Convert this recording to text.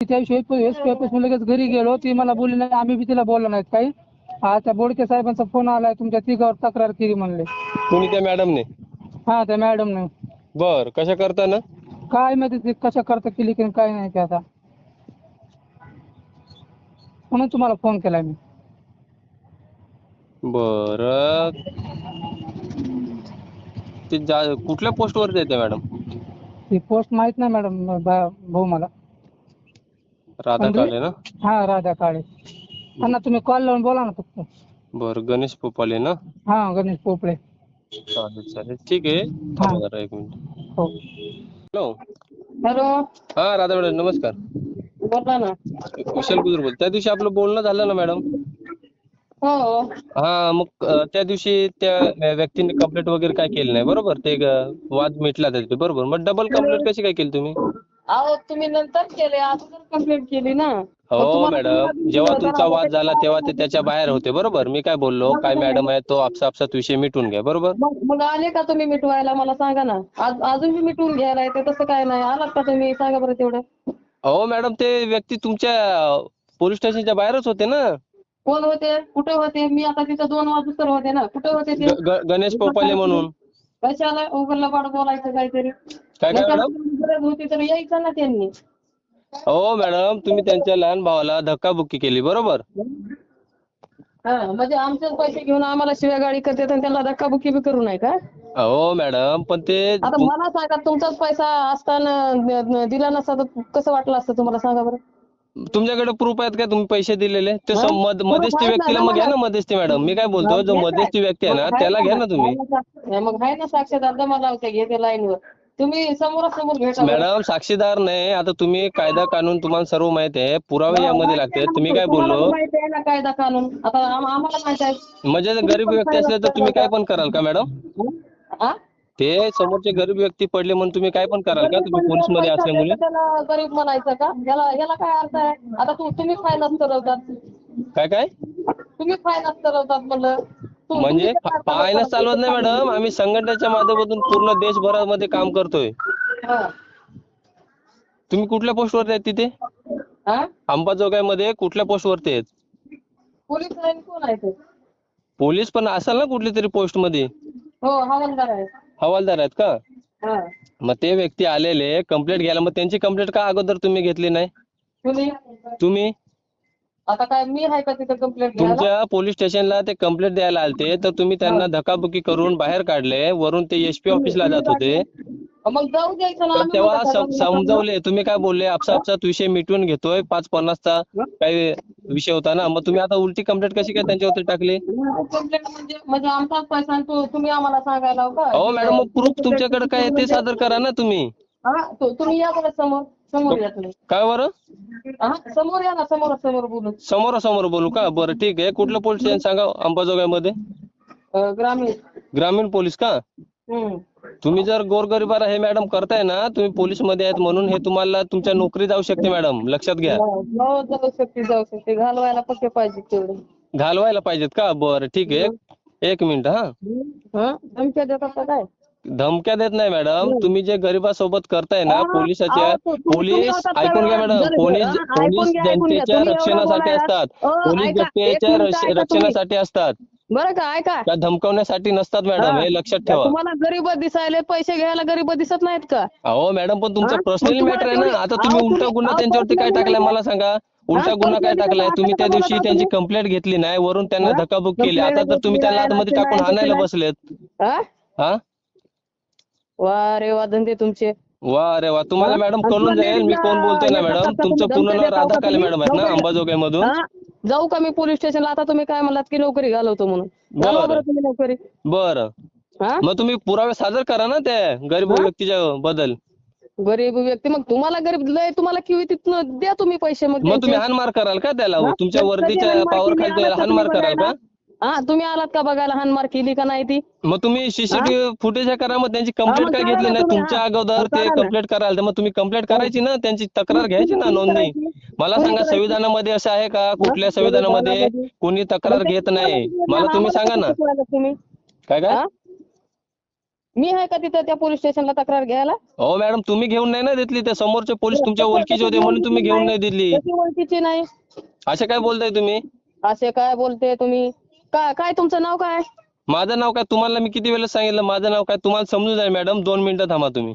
त्याविषयी S P office लगेच घरी गेलो. ती मला बोलली नाही आम्ही बी तिला बोललो नाहीत काही. आता बोडके साहेबांचा फोन आलाय तुमच्या तिघावर तक्रार केली म्हणले. कोणी त्या मॅडमने? हा त्या मॅडमने. बर कशा करताना काय माहिती ते कशा करता केली की काय नाही ते आता. म्हणून तुम्हाला फोन केलाय मी. बर. ते जा कुठल्या पोस्टवर येते मॅडम? ती पोस्ट माहीत नाही मॅडम भाऊ मला. राधा? काळे ना? हा राधा काळे. त्यांना तुम्ही कॉल लावून बोला ना फक्त. बर गणेश पोपाले ना? हा गणेश पोपळे चालेल चालेल. ठीक आहे. थांबा जरा एक मिनिट. हो. Hello hello. हा राधा मॅडम नमस्कार. बोला ना. कुशल गुजर बोल त्या दिवशी आपलं बोलणं झालं ना मॅडम? हो. हा मग अं, त्या दिवशी त्या व्यक्तीने कंप्लेंट वगैरे काय केली नाही? बरोबर? ते ग- वाद मिटला त्याचे बरोबर. मग डबल कंप्लेंट कशी काय केली तुम्ही? अहो तुम्ही नंतर केले अगोदर कंप्लेंट केली ना. मग हो तुम्हाला मॅडम तुम्हाला जेव्हा तुमचा वाद झाला तेव्हा ते त्याच्या बाहेर होते बरोबर? मी काय बोललो? काय मॅडम आहे तो आपसा आपसात विषय मिटून घ्या बरोबर? मग मग आले का तुम्ही मिटवायला? मला सांगा ना. आज अजून बी मिटवून घ्यायला येते तसं काय नाही. आलात का तुम्ही? सांगा बरं तेवढं. हो मॅडम ते व्यक्ती तुमच्या पोलीस स्टेशनच्या बाहेरच होते ना? कोण होते? कुठे होते? मी आता तिथं दोन वाजता होते ना. कुठे होते ते? ग- ग- गणेश पोपाले म्हणून. कशाला उघडला पाड बोलायचं काहीतरी? काय काय नका मॅडम? गरज होती तर यायचं ना त्यांनी. हो मॅडम तुम्ही त्यांच्या लहान भावाला धक्काबुक्की केली बरोबर? हा म्हणजे आमचेच पैसे घेऊन आम्हाला शिव्या गाडी करते आणि त्यांना धक्काबुक्की बी करू नये का हो मॅडम पण ते आता मला सांगा तुमचाच पैसा असताना न- न- दिला नसता तर कसं वाटलं असतं तुम्हाला सांगा बरं? तुमच्याकडे प्रूफ आहेत का? तुम्ही पैसे दिलेले? ते? सम- मध- proof मध्यस्थी व्यक्तीला मग घ्या ना. मला- मध्यस्थी मॅडम. मी काय बोलतो जो मध्यस्थी व्यक्ती आहे ना त्याला घ्या ना तुम्ही. मग आहे ना साक्षीदार दमा लावते घेते लाईनवर. तुम्ही समोरासमोर भेटा. मॅडम साक्षीदार नाही. आता तुम्ही कायदा कानून तुम्हाला सर्व माहिती आहे. पुरावे यामध्ये लागतात. तुम्ही काय बोललो? माहिती आहे ना कायदा कानून? आता आम- आम्हाला माहिती आहे. म्हणजे जर गरीब व्यक्ती असले तर तुम्ही काय पण कराल का मॅडम? हा? ते समोरचे गरीब व्यक्ती पडले म्हणून तुम्ही काय पण कराल का? तुम्ही पोलीसमध्ये असल्यामुळे? त्याला गरीब म्हणायचं का? याला याला काय अर्थ आहे? आता तू तुम्ही फायनान्स ठरवतात काय काय? तुम्ही फायनान्स ठरवतात म्हणलं. म्हणजे तुम्ही काय फायनान्स ठरवतात? चालवत नाही मॅडम. आम्ही संघटनेच्या माध्यमातून पूर्ण देशभरामध्ये काम करतोय. हा. तुम्ही कुठल्या पोस्टवर आहेत तिथे? हा? अंबाजोगाईमध्ये कुठल्या पोस्टवरती आहेत? पोलीस लाईन कोण आहे ते? पोलीस पण असाल ना कुठली तरी पोस्टमध्ये हो हवालदार आहे हवालदार आहेत का? हा. मग ते व्यक्ती आलेले कंप्लेंट घ्यायला. मग त्यांची कंप्लेंट का अगोदर तुम्ही घेतली नाही? तुम्ही? आता काय मी आहे का तिथं कंप्लेंट घ्यायला? तुमच्या पोलीस स्टेशनला ते कंप्लेंट द्यायला आलते तर तुम्ही त्यांना धक्काबुक्की करून बाहेर काढले वरून ते एसपी ऑफिसला जात होते. मग जाऊ द्यायचं ना तर आम्ही तेव्हा सम-. समजावले. तुम्ही काय बोलले? आपसा आपसात विषय मिटवून घेतोय. पाच पन्नासचा काही विषय होता ना. मग तुम्ही आता उलटी कंप्लेंट कशी काय त्यांच्यावरती टाकली? कंप्लेंट म्हणजे म्हणजे आमचाच पैसा आणि तू- तुम्ही आम्हाला सांगायला हो का अहो मॅडम मग प्रूफ तुमच्याकडे काय आहे ते सादर करा ना तुम्ही. हा तू- तुम्ही या बरं समोर. समोर या तुम्ही. काय बरं? हा समोर या ना समोर समोर बोलू. समोरासमोर बोलू का? बरं ठीक आहे. कुठलं पोलीस स्टेशन सांगा अंबाजोगाईमध्ये? अं, ग्रामीण. ग्रामीण पोलीस का? हम्म. तुम्ही जर गोरगरिबाला हे मॅडम करताय ना तुम्ही पोलीसमध्ये आहेत म्हणून हे तुम्हाला तुमच्या नोकरी जाऊ शकते मॅडम लक्षात घ्या. हो हो, जाऊ शकते जाऊ शकते. घालवायला पक्के पाहिजे तेवढे. घालवायला पाहिजेत का? बरं ठीक आहे. एक मिनिट हा. हा देतात काय? धमक्या देत नाही मॅडम तुम्ही जे गरिबासोबत करताय ना हा, पोलिसाच्या पोलीस ऐकून घ्या मॅडम पोलीस हा, पोलीस. जनतेच्या रक्षणासाठी असतात पोलीस जनतेच्या. रक्षणासाठी असतात बरं का ऐका त्या धमकावण्यासाठी नसतात मॅडम हा. हे लक्षात ठेवा तुम्हाला गरीब दिसायले पैसे घ्यायला गरीब दिसत नाहीत का अहो मॅडम पण तुमचं हा? पर्सनली मॅटर आहे ना आता तुम्ही उलटा गुन्हा त्यांच्यावरती काय टाकलाय. मला सांगा उलटा हा, गुन्हा काय टाकलाय. तुम्ही त्या दिवशी त्यांची. कंप्लेंट घेतली नाही वरून त्यांना हा? धक्काबुक केली आता तर तुम्ही त्यांना आतमध्ये टाकून हाणायला नाही. बसलेत हा? वा रे वा धंदे तुमचे वा अरे वा तुम्हाला? मॅडम कळून जाईल मी कोण बोलतोय ना मॅडम तुमचं पूर्ण? नाव राधा काले? मॅडम आहेत ना? अंबाजोगाई मधून हा? जाऊ का मी पोलीस स्टेशनला आता तुम्ही काय म्हणलात की नोकरी घालवतो म्हणून घालवा बरं. बरं तुम्ही नोकरी बरं हा मग तुम्ही पुरावे सादर करा ना त्या गरीब हा? व्यक्तीच्या बद्दल गरीब व्यक्ती मग तुम्हाला गरीब लय तुम्हाला किवी तिथनं द्या तुम्ही पैसे मग मग तुम्ही त्यांचे. हानमार कराल का त्याला हा? तुमच्या वर्दीच्या हाणमार पावर केली? खाली हानमार तुम्ही कराल का? हा तुम्ही आलात का बघायला? हानमार केली का नाही ती? मग तुम्ही सीसीटीव्ही फुटेज करा मग त्यांची कंप्लेंट काय घेतली ना नाही? तुमच्या हा. अगोदर ते. कंप्लेंट कराल तर मग तुम्ही कंप्लेंट करायची ना त्यांची तक्रार घ्यायची ना नोंदणी? मला सांगा? संविधानामध्ये असं आहे का? कुठल्या संविधानामध्ये? कोणी तक्रार घेत नाही? मला तुम्ही सांगा ना. तुम्ही? काय काय? हा? मी आहे का तिथं त्या पोलीस स्टेशनला तक्रार घ्यायला? अहो मॅडम तुम्ही घेऊन नाही ना दिली ते समोरचे पोलीस तुमच्या ओळखीचे होते म्हणून तुम्ही घेऊन नाही. दिली. ओळखीची नाही. असे काय बोलताय तुम्ही? असे काय बोलते तुम्ही? काय काय तुमचं नाव काय? माझं नाव काय तुम्हाला मी किती वेळेला सांगितलं? माझं नाव काय तुम्हाला समजून जाईल मॅडम. दोन मिनिटं थांबा तुम्ही.